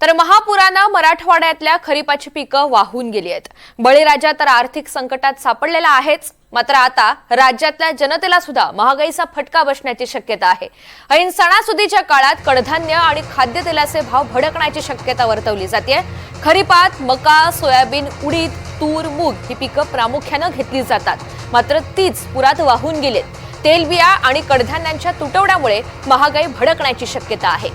तर महापुरानं मराठवाड्यातल्या खरीपाची पिकं वाहून गेली आहेत. बळीराजा तर आर्थिक संकटात सापडलेला आहेच. मात्र आता राज्यातल्या जनतेला सुद्धा महागाईचा फटका बसण्याची शक्यता आहे. ऐन सणासुदीच्या काळात कडधान्य आणि खाद्यतेलाचे भाव भडकण्याची शक्यता वर्तवली जाते खरीपात मका सोयाबीन उडीद तूर मूग ही पिकं प्रामुख्यानं घेतली जातात. मात्र तीच पुरात वाहून गेलीत. तेलबिया आणि कडधान्यांच्या तुटवड्यामुळे महागाई भडकण्याची शक्यता आहे.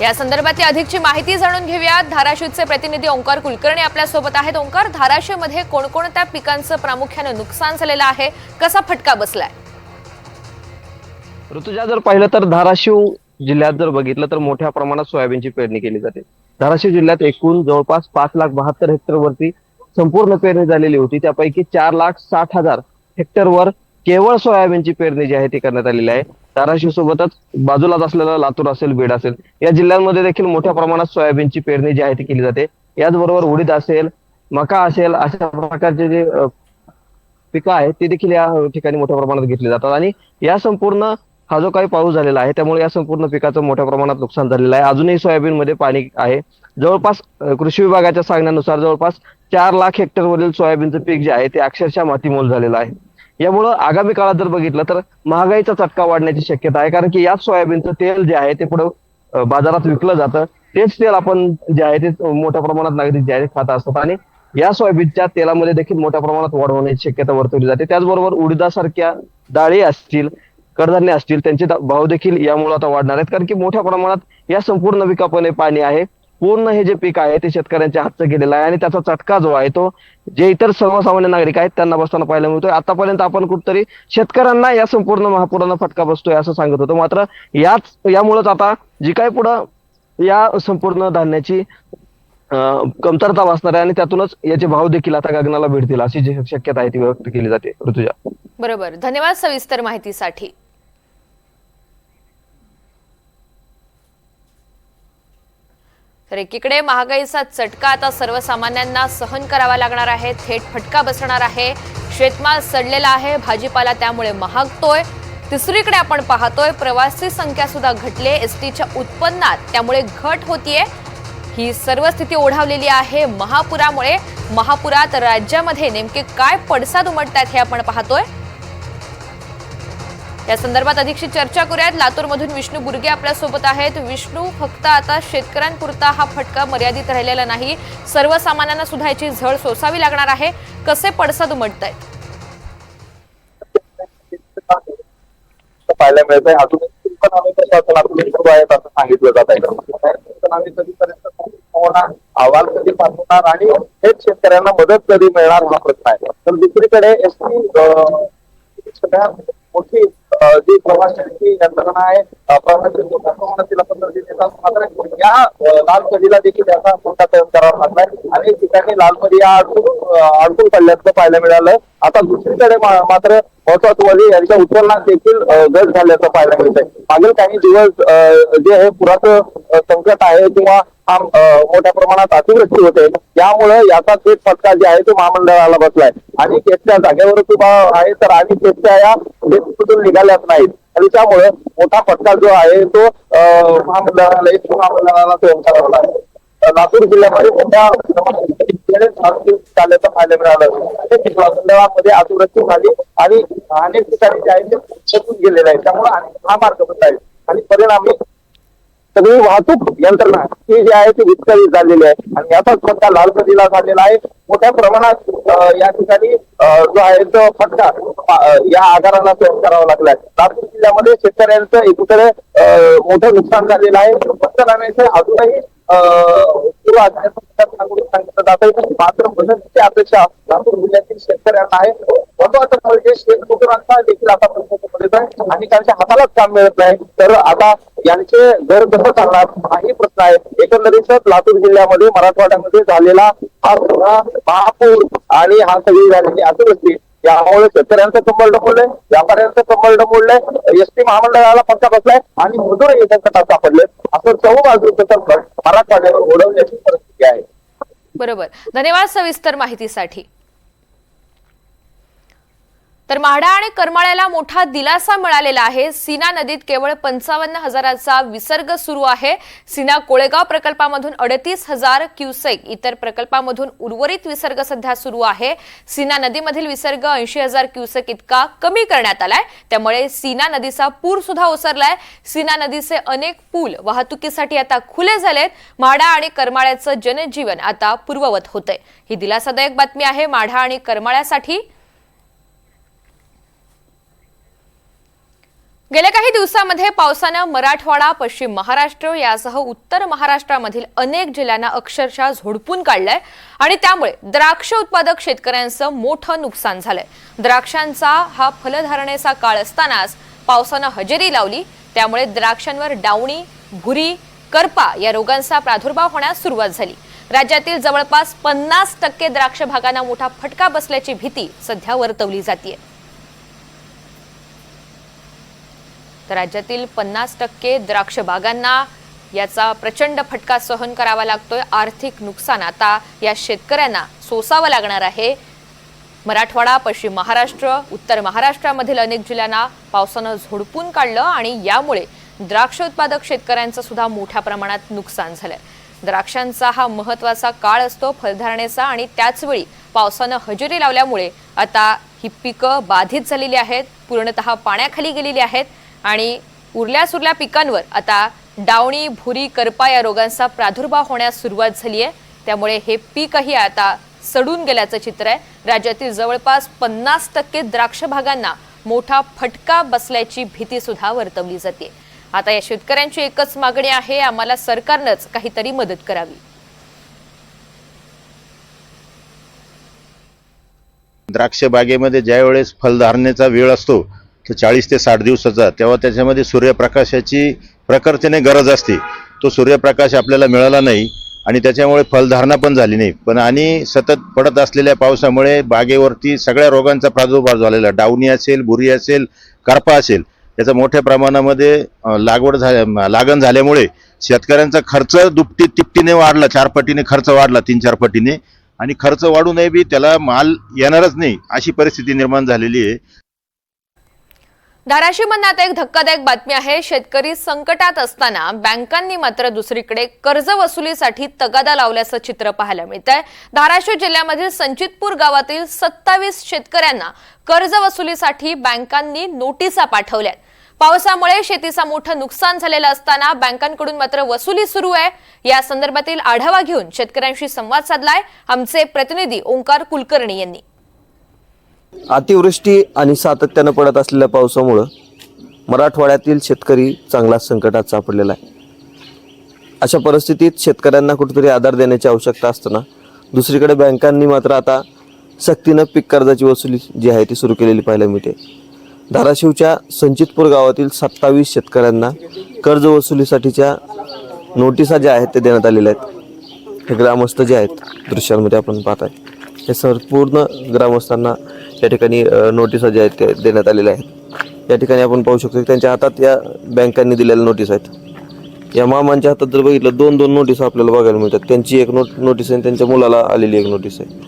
या संदर्भातली अधिकची माहिती जाणून घेऊयात. धाराशिवचे प्रतिनिधी ओंकार कुलकर्णी आपल्यासोबत आहेत. ओंकार धाराशिवमध्ये कोणकोणत्या पिकांचं प्रामुख्यानं नुकसान झालेलं आहे? कसा फटका बसलाय? ऋतुजा जर पाहिलं तर धाराशिव जिल्ह्यात जर बघितलं तर मोठ्या प्रमाणात सोयाबीनची पेरणी केली जाते. धाराशिव जिल्ह्यात एकूण जवळपास पाच लाख बहात्तर हेक्टरवरती संपूर्ण पेरणी झालेली होती. त्यापैकी चार लाख साठ हजार हेक्टरवर केवळ सोयाबीनची पेरणी जी आहे ती करण्यात आलेली आहे. धाराशिव सोबतच बाजूलाच असलेला लातूर असेल बीड असेल या जिल्ह्यांमध्ये देखील मोठ्या प्रमाणात सोयाबीनची पेरणी जी आहे ती केली जाते. याचबरोबर उडीद असेल मका असेल अशा प्रकारचे जे पिकं आहेत ते देखील या ठिकाणी मोठ्या प्रमाणात घेतली जातात. आणि या संपूर्ण हा जो काही पाऊस झालेला आहे त्यामुळे या संपूर्ण पिकाचं मोठ्या प्रमाणात नुकसान झालेलं आहे. अजूनही सोयाबीन मध्ये पाणी आहे. जवळपास कृषी विभागाच्या सांगण्यानुसार जवळपास चार लाख हेक्टरवरील सोयाबीनचं पीक जे आहे ते अक्षरशः मातीमोल झालेलं आहे. यामुळं आगामी काळात जर बघितलं तर महागाईचा चटका वाढण्याची शक्यता आहे. कारण की याच सोयाबीनचं तेल जे आहे ते पुढे बाजारात विकलं जातं. तेच तेल आपण जे आहे ते मोठ्या प्रमाणात नागरिक जे आहे खात असतात. आणि या सोयाबीनच्या तेलामध्ये देखील मोठ्या प्रमाणात वाढ होण्याची शक्यता वर्तवली जाते. त्याचबरोबर उडदासारख्या डाळी असतील कडधान्य असतील त्यांचे भाव देखील यामुळे आता वाढणार आहेत. कारण की मोठ्या प्रमाणात या संपूर्ण पिकापणे पाणी आहे. पूर्ण हे जे पीक आहे ते शेतकऱ्यांच्या हातचं गेलेलं आहे आणि त्याचा चटका जो आहे तो जे इतर सर्वसामान्य नागरिक आहेत त्यांना बसताना पाहायला मिळतोय. आतापर्यंत आपण कुठतरी शेतकऱ्यांना या संपूर्ण महापुरानं फटका बसतोय असं सांगत होतो. मात्र याच यामुळेच आता जी काय पुढं या संपूर्ण धान्याची कमतरता वाचणार आहे आणि त्यातूनच याचे भाव देखील आता गगनाला भेटतील अशी जी शक्यता आहे ती व्यक्त केली जाते. ऋतुजा. बरोबर. धन्यवाद सविस्तर माहितीसाठी. तर एकीकडे महागाईचा चटका आता सर्वसामान्यांना सहन करावा लागणार आहे थेट फटका बसणार आहे. शेतमाल सडलेला आहे भाजीपाला त्यामुळे महागतोय. तिसरीकडे आपण पाहतोय प्रवासी संख्या सुद्धा घटले एसटीच्या उत्पन्नात त्यामुळे घट होतीये. ही सर्व स्थिती ओढावलेली आहे महापुरामुळे. महापुरात राज्यामध्ये नेमके काय पडसाद उमटतात हे आपण पाहतोय. या संदर्भात अधिकची चर्चा करूयात. लातूरमधून विष्णू बुर्गे आपल्यासोबत आहेत. विष्णू फक्त आता शेतकऱ्यांपुरता हा फटका मर्यादित राहिलेला नाही. सर्वसामान्यांना सुद्धा याची झळ सोसावी लागणार आहे. कसे पडसाद उमटत आहेत पाहायला मिळत आहे अजून पण आम्ही प्रशासनातून सुरू आहेत असं सांगितलं जात आहे. पण आम्ही कधीपर्यंत अहवाल कधी पाठवणार? आणि हेच शेतकऱ्यांना मदत कधी मिळणार हा प्रश्न आहे. तर दुसरीकडे एस टी सगळ्यात जी प्रवाशांची यंत्रणा आहे अं, प्रवासी तिला पसंती देतात मात्र या लाल कधीला देखील याचा मोठा सहन करावा लागलाय अनेक ठिकाणी लाल कधी या अडकून पडल्याचं पाहायला मिळालं. आता दुसरीकडे मात्र मात्र महसूलवादी यांच्या उत्पन्नात देखील घट झाल्याचं पाहायला मिळत आहे मागील काही दिवस जे हे पुराचं संकट आहे किंवा हा मोठ्या प्रमाणात अतिवृष्टी होते त्यामुळे याचा थेट फटका जे आहे तो महामंडळाला बसलाय. आणि त्याच्या जागेवरच उभा आहे तर आणि त्याच्या या कुठून निघाल्याच नाहीत. आणि त्यामुळे मोठा फटका जो आहे तो महामंडळाला महामंडळाला सहन करावा लातूर जिल्ह्यामध्ये मोठ्या चालल्याचं पाहायला मिळालं? अनेक अतिवृष्टी झाली आणि अनेक ठिकाणी जे आहे ते शेतून गेलेलं आहे. त्यामुळे हा मार्ग बंद आहे. आणि परिणामी सगळी वाहतूक यंत्रणा ही जी आहे ती विस्कळीत झालेली आहे. आणि याचाच फटका लाल नदीला झालेला आहे. मोठ्या प्रमाणात या ठिकाणी जो आहे तो फटका या आगाराला सहन करावा लागलाय. लातूर जिल्ह्यामध्ये शेतकऱ्यांचं एकीकडे मोठं नुकसान झालेलं आहे. पंचनाम्याचे अजूनही मात्र मदतीची अपेक्षा लातूर जिल्ह्यातील शेतकऱ्यांना आहे. महत्वाचं म्हणजे देखील आता आहे. आणि त्यांच्या हातालाच काम मिळत नाही. तर आता यांचे घर कसं चालणार? हाही प्रश्न आहे. एकंदरीतच लातूर जिल्ह्यामध्ये मराठवाड्यामध्ये झालेला हा सगळा महापूर आणि हा सगळी झालेली अतिवृष्टी यामुळे शेतकऱ्यांचं कंबल डमोडलंय व्यापाऱ्यांचं कंबल डमोडलंय एसटी महामंडळाला फटका बसलाय आणि मजूर एका सापडले असं चहू बाजूचं मराठवाड्यावर ओढवण्याची परिस्थिती आहे. बरोबर. धन्यवाद सविस्तर माहितीसाठी. तर म्हाडा आणि करमाळ्याला मोठा दिलासा मिळालेला आहे. सीना नदीत केवळ पंचावन्न हजाराचा विसर्ग सुरू आहे. सीना कोळेगाव प्रकल्पामधून अडतीस हजार क्युसेक इतर प्रकल्पामधून उर्वरित विसर्ग सध्या सुरू आहे. सीना नदीमधील विसर्ग ऐंशी हजार क्युसेक इतका कमी करण्यात आलाय. त्यामुळे सीना नदीचा पूर सुद्धा ओसरलाय. सीना नदीचे अनेक पूल वाहतुकीसाठी आता खुले झालेत. म्हाडा आणि करमाळ्याचं जनजीवन आता पूर्ववत होतंय. ही दिलासादायक बातमी आहे. माढा आणि करमाळ्यासाठी गेल्या काही दिवसांमध्ये पावसानं मराठवाडा पश्चिम महाराष्ट्र यासह उत्तर महाराष्ट्रामधील अनेक जिल्ह्यांना अक्षरशः झोडपून काढलंय आणि त्यामुळे द्राक्ष उत्पादक शेतकऱ्यांचं मोठं नुकसान झालंय. द्राक्षांचा हा फलधारणेचा काळ असतानाच पावसानं हजेरी लावली. त्यामुळे द्राक्षांवर डावणी भुरी करपा या रोगांचा प्रादुर्भाव होण्यास सुरुवात झाली. राज्यातील जवळपास पन्नास टक्के द्राक्ष भागांना मोठा फटका बसल्याची भीती सध्या वर्तवली जाते तर राज्यातील पन्नास टक्के द्राक्ष बागांना याचा प्रचंड फटका सहन करावा लागतोय. आर्थिक नुकसान आता या शेतकऱ्यांना सोसावं लागणार आहे. मराठवाडा पश्चिम महाराष्ट्र उत्तर महाराष्ट्रामधील अनेक जिल्ह्यांना पावसानं झोडपून काढलं आणि यामुळे द्राक्ष उत्पादक शेतकऱ्यांचं सुद्धा मोठ्या प्रमाणात नुकसान झालंय. द्राक्षांचा हा महत्त्वाचा काळ असतो फलधारणेचा आणि त्याचवेळी पावसानं हजेरी लावल्यामुळे आता ही पिकं बाधित झालेली आहेत पूर्णतः पाण्याखाली गेलेली आहेत. आणि उरल्या सुरल्या पिकांवर आता डावणी भुरी करपा या रोगांचा प्रादुर्भाव होण्यास सुरुवात झाली आहे त्यामुळे हे पीकही आता सडून गेल्याचं चित्र आहे. राज्यातील जवळपास पन्नास टक्के द्राक्ष भागांना मोठा फटका बसल्याची भीती सुद्धा वर्तवली जाते. आता या शेतकऱ्यांची एकच मागणी आहे आम्हाला सरकारनंच काहीतरी मदत करावी. द्राक्ष बागेमध्ये ज्या वेळेस फलधारणेचा वेळ असतो तर चाळीस ते साठ दिवसाचा तेव्हा त्याच्यामध्ये सूर्यप्रकाशाची प्रखरतेने गरज असते. तो सूर्यप्रकाश आपल्याला मिळाला नाही आणि त्याच्यामुळे फलधारणा पण झाली नाही. पण आणि सतत पडत असलेल्या पावसामुळे बागेवरती सगळ्या रोगांचा प्रादुर्भाव झालेला डावणी असेल बुरी असेल करपा असेल याचा मोठ्या प्रमाणामध्ये लागवड झाल्या लागण झाल्यामुळे शेतकऱ्यांचा खर्च दुपटी तिपटीने वाढला चार पटीने खर्च वाढला तीन चार पटीने. आणि खर्च वाढूनही बी त्याला माल येणारच नाही अशी परिस्थिती निर्माण झालेली आहे. धाराशिवमधून आता एक धक्कादायक बातमी आहे. शेतकरी संकटात असताना बँकांनी मात्र दुसरीकडे कर्ज वसुलीसाठी तगादा लावल्याचं चित्र पाहायला मिळत आहे धाराशिव जिल्ह्यामधील संचितपूर गावातील सत्तावीस शेतकऱ्यांना कर्ज वसुलीसाठी बँकांनी नोटिसा पाठवल्यात. पावसामुळे शेतीचं मोठं नुकसान झालेलं असताना बँकांकडून मात्र वसुली सुरू आहे. या संदर्भातील आढावा घेऊन शेतकऱ्यांशी संवाद साधलाय. आमचे प्रतिनिधी ओंकार कुलकर्णी यांनी. अतिवृष्टी आणि सातत्यानं पडत असलेल्या पावसामुळं मराठवाड्यातील शेतकरी चांगलाच संकटात सापडलेला आहे. अशा परिस्थितीत शेतकऱ्यांना कुठेतरी आधार देण्याची आवश्यकता असताना दुसरीकडे बँकांनी मात्र आता सक्तीनं पीक कर्जाची वसुली जी आहे ती सुरू केलेली पाहायला मिळते. धाराशिवच्या संचितपूर गावातील सत्तावीस शेतकऱ्यांना कर्ज वसुलीसाठीच्या नोटिसा ज्या आहेत ते देण्यात आलेल्या आहेत. हे ग्रामस्थ जे आहेत दृश्यांमध्ये आपण पाहत आहे हे संपूर्ण ग्रामस्थांना या ठिकाणी नोटिसा ज्या आहेत त्या देण्यात आलेल्या आहेत. या ठिकाणी आपण पाहू शकतो की त्यांच्या हातात या बँकांनी दिलेल्या नोटीस आहेत. या मामांच्या हातात जर बघितलं दोन दोन नोटीस आपल्याला बघायला मिळतात. त्यांची एक नोट नोटीस आहे त्यांच्या मुलाला आलेली एक नोटीस आहे.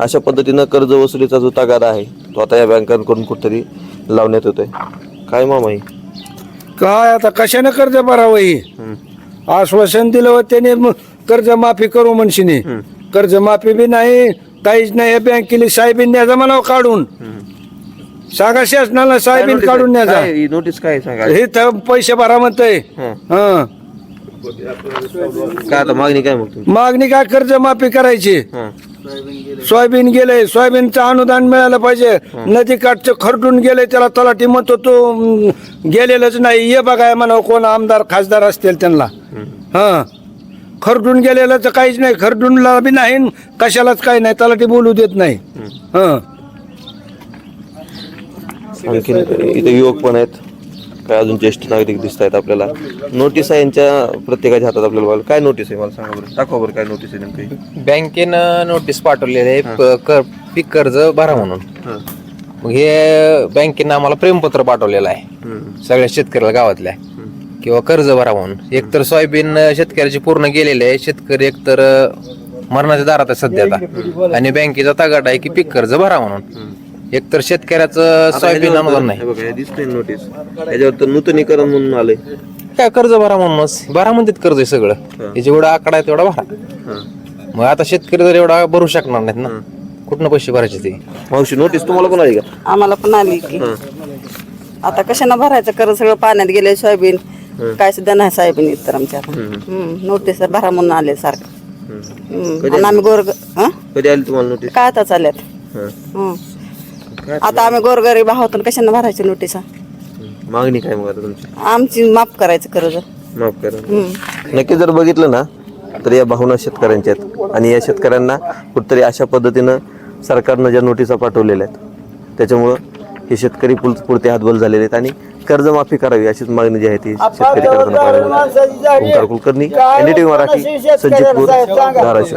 अशा पद्धतीनं कर्ज वसुलीचा जो तगादा आहे तो आता या बँकांकडून कुठेतरी लावण्यात येतोय. काय मामा काय आता कशाने कर्ज भरावं ही? आश्वासन दिलं त्याने कर्ज माफी करू म्हणशीने कर्ज माफी बी नाही काहीच नाही बँकेली साहेबीन न्यायचा म्हणावं काढून. सांगा शासनाला साहेबीन काढून ही नोटीस काय आहे सांगा? हे तर पैसे भरा म्हणतंय. हं. हं. काय आता मागणी काय मग तुमची? मागणी काय कर्ज माफी करायची? हं. सोयाबीन गेले सोयाबीनचं अनुदान मिळालं पाहिजे. नदी काठचं खरडून गेले त्याला तलाठी म्हणतो तो गेलेलंच नाही. ये बघाय म्हणा कोण आमदार खासदार असतील त्यांना. हा. खरडून गेलेलं तर काहीच नाही. खरडूनला बी नाही न कशालाच काही नाही. तलाठी बोलू देत नाही. हा. आणखी इथे युवक पण आहेत. काय अजून ज्येष्ठ नागरिक दिसत आहेत आपल्याला. नोटीस आहे यांच्या प्रत्येकाच्या हातात आपल्याला बघायला. काय नोटीस आहे? मला सांगा बरं. दाखवा बरं काय नोटीस आहे नेमकी. बँकेनं नोटीस पाठवलेली आहे. प- कर- पीक कर्ज भरा म्हणून. मग हे बँकेनं आम्हाला प्रेमपत्र पाठवलेलं आहे. सगळ्या शेतकऱ्याला गावातल्या. किंवा कर्ज भरा म्हणून एकतर सोयाबीन शेतकऱ्याची पूर्ण गेलेले आहे. शेतकरी एकतर मरणाच्या दारात आहे सध्या आता. आणि बँकेचा तगाट आहे की पीक कर्ज भरा म्हणून. एक तर शेतकऱ्याचं सोयाबीन अनुदान नाही. दिसतंय नोटीस याच्यावर तर नूतनीकरण म्हणून आलंय. काय कर्ज भरा म्हणूनच. भरा म्हणतात कर्ज आहे सगळं. हे. जेवढा आकडा आहे तेवढा भरा. मग आता शेतकरी जर एवढा भरू शकणार नाहीत ना कुठनं पैसे भरायचे ते? मावशी नोटीस तुम्हाला पण आली का? आम्हाला पण आली की. आता कशानं भरायचं? कर्ज सगळं पाण्यात गेले सोयाबीन. काय सुद्धा नाही येत तर आमच्या नोटीस भरा म्हणून आले सारखं. हम्म, आणि आम्ही गोर हं? कधी आली तुम्हाला नोटीस काय आता चालल्यात? हं. आता आम्ही गोरगरीब आहोत आणि कशानं भरायची नोटीस मागणी काय मग आता तुमची? आमची माफ करायचं कर्ज माफ करा. नक्की जर बघितलं ना तर या भावना शेतकऱ्यांच्या आहेत. आणि या शेतकऱ्यांना कुठतरी अशा पद्धतीनं सरकारनं ज्या नोटिसा पाठवलेल्या आहेत त्याच्यामुळं हे शेतकरी पुल पुरते हातबल झालेले आहेत आणि कर्जमाफी करावी अशीच मागणी जी आहे ती शेतकरी करताना पाहायला मिळते. ओंकार कुलकर्णी एनडीटीव्ही मराठी संचितपूर धाराशिव.